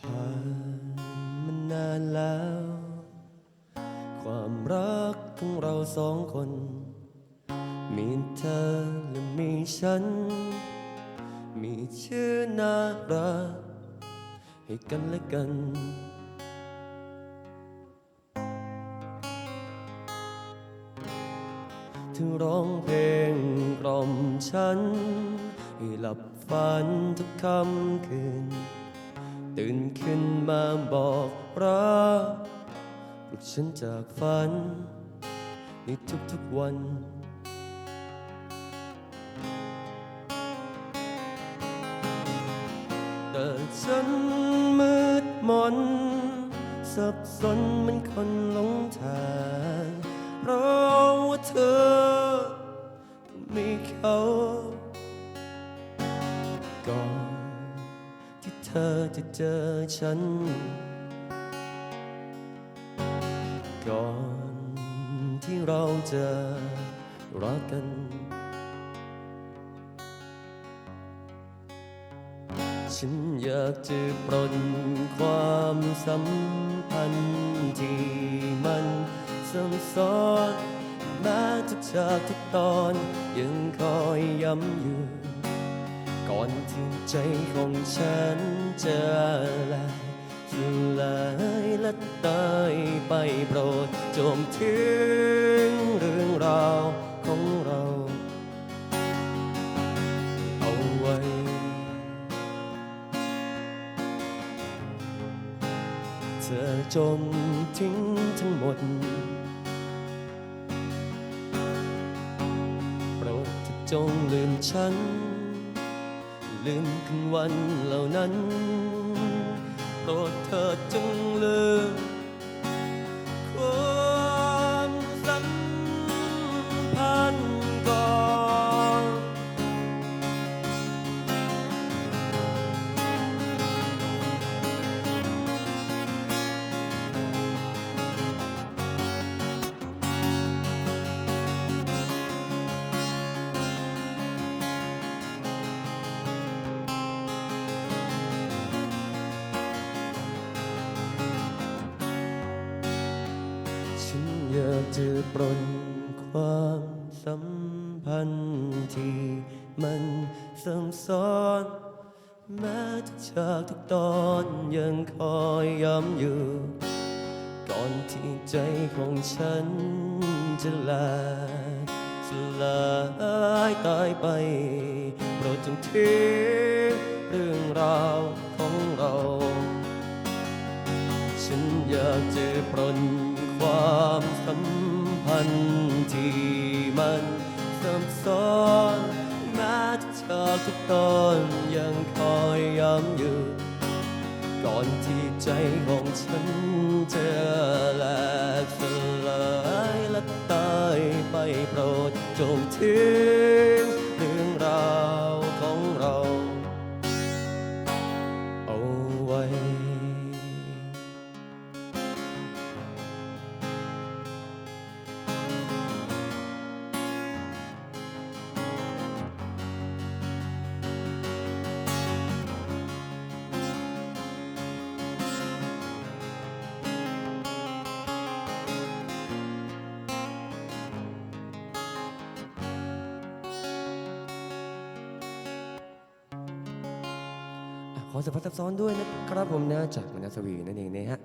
ผ่านมานานแล้ว ความรักของเราสองคน มีเธอและมีฉัน มีชื่อน่ารักให้กันและกัน ถึงร้องเพลงกล่อมฉัน ให้หลับฝันทุกค่ำคืน ตื่นขึ้นมาบอกรักปลุกฉันจากฝัน ในทุกๆวัน แต่ฉันมืดมน สับสนเหมันคนหลงทางเพราะว่าเธอมีเขาก่อน ธอจะเจอฉัน ก่อนที่เราจะรักกัน ฉันอยากจะปลดความสัมพันธ์ที่มันซับซ้อนแม้ทุกฉากทุกตอนยังคอยย้ำอยู่ ก่อนที่ใจของฉันจะลายสลายและตายไปโปรดจมทิ้งเรื่องราวของเรา เอาไว้ เธอจมทิ้งทั้งหมดโปรดจงลืมฉัน ลืมคืนวันเหล่านั้นโปรดเธอจงลืมความ จะปลดความสัมพันธ์ที่มันซับซ้อนแม้ทุกฉากทุกตอนยังคอยย้ำอยู่ ก่อนที่ใจของฉันจะลาสลายตายไปโปรดจงทิ้งเรื่องราวของเรา ฉันอยากจะปลด ความสัมพันธ์ที่มันซับซ้อนแม้ทุกฉากทุกตอนยังคอยย้ำอยู่ ก่อนที่ใจของฉันจะแหลกสลายและตายไปโปรดจงทิ้ง ขอสัมผัสซับซ้อนด้วยนะครับผมนะจากมนัสวีนั่นเองนะฮะ